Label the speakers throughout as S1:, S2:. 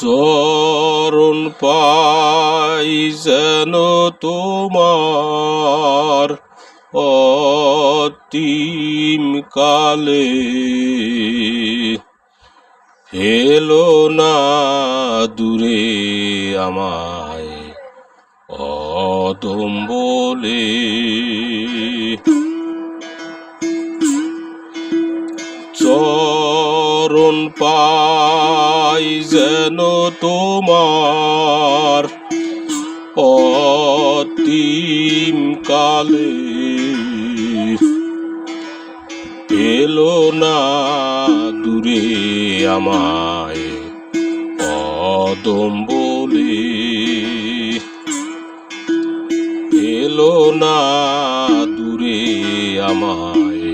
S1: চরণ পাই যেন তোমার অতিম কালে। হেলো না দূরে আমায় অদম বলে চরণ পাই যেন তোমার অতিম কালে। এলো না দূরে আমায় অদম বলে। এলো না দূরে আমায়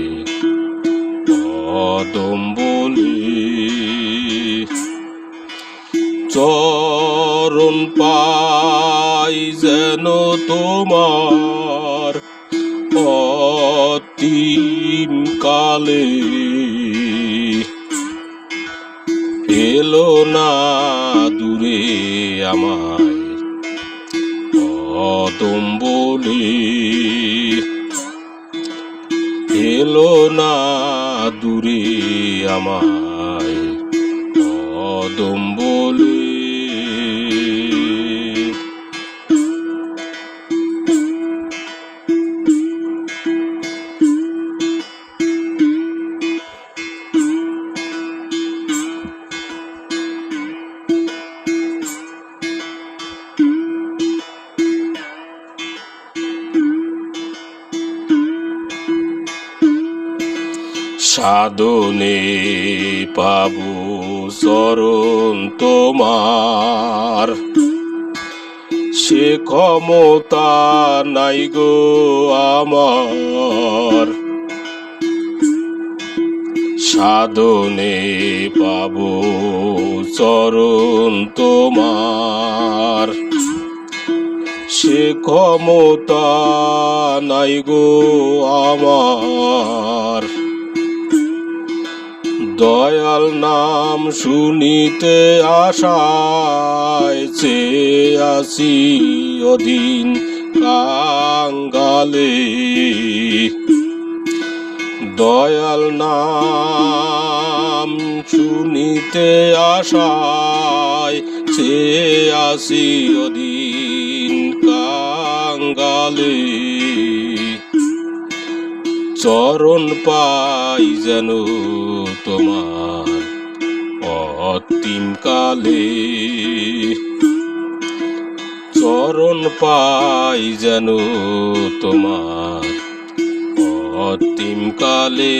S1: অদম চরণ পাই যেন তোমার অতিম কালে। এলো না দূরে আমায় অদম এলো না দূরে আমায় অদম সাধনে পাবো চরণ তোমার। সে ক্ষমতা নাই গো আমার। সাধনে পাবো চরণ তোমার। সে ক্ষমতা নাই গো আমার। দয়াল নাম শুনিতে আশায় চেয়ে আসি অধীন কাঙ্গালে। দয়াল নাম শুনিতে আশায় চেয়ে আসি অধীন কাঙ্গালে। চরণ পাই যেন তোমার অতিম কালে। চরণ পাই যেন তোমার অতিম কালে।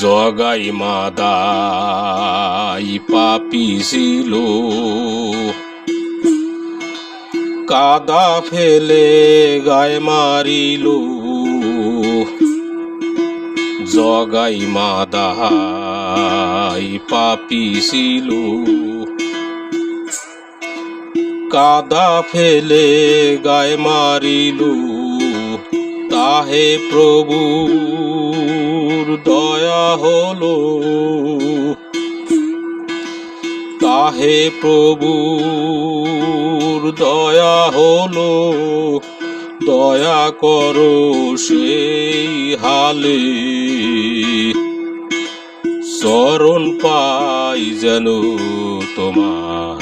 S1: জগাই মাদাই পাপি ছিল কাদা ফেলে গায়ে মারিল। জগাই মাদাই পাপি ছিল কাদা ফেলে গায়ে মারিল। তাহে প্রভুর দয়া হলো। তাহে প্রভুর দয়া হলো, দয়া করো সেই হালে। চরণ পাই যেন তোমার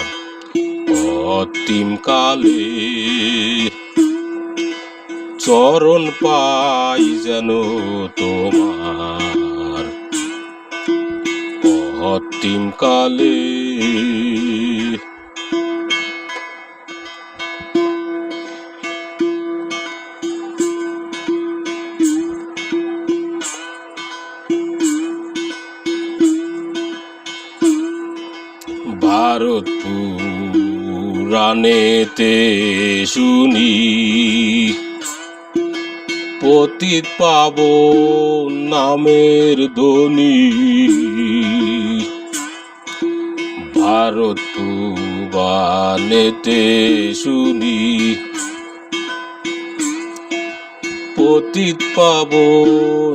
S1: অতিম কালে। চরণ পাই যেন তোমার। অতিম কালে ভারত পুরাণেতে শুনি পতিত পাব নামের ধ্বনি। আরতু বানেতে শুনি। পতিত পাব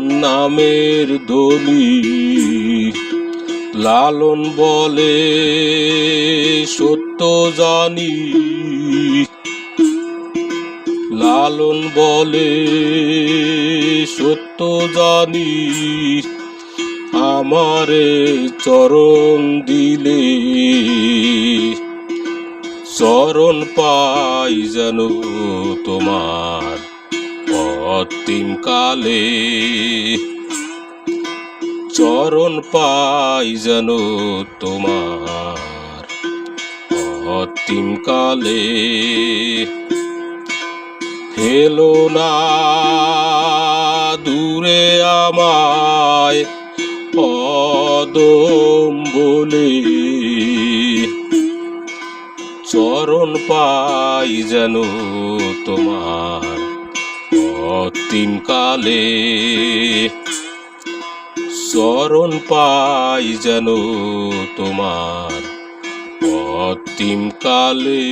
S1: নামের ধ্বনি। লালন বলে সত্য জানি। লালন বলে, সত্য জানি। আমারে চরণ দিলে, চরণ পাই যেন তোমার অন্তিম কালে চরণ পাই যেন তোমার অন্তিম কালে ফেলো না দূরে আমায় অদম বলে চরণ পাই যেন তোমার অন্তিম কালে। চরণ পাই যেন তোমার অন্তিম কালে।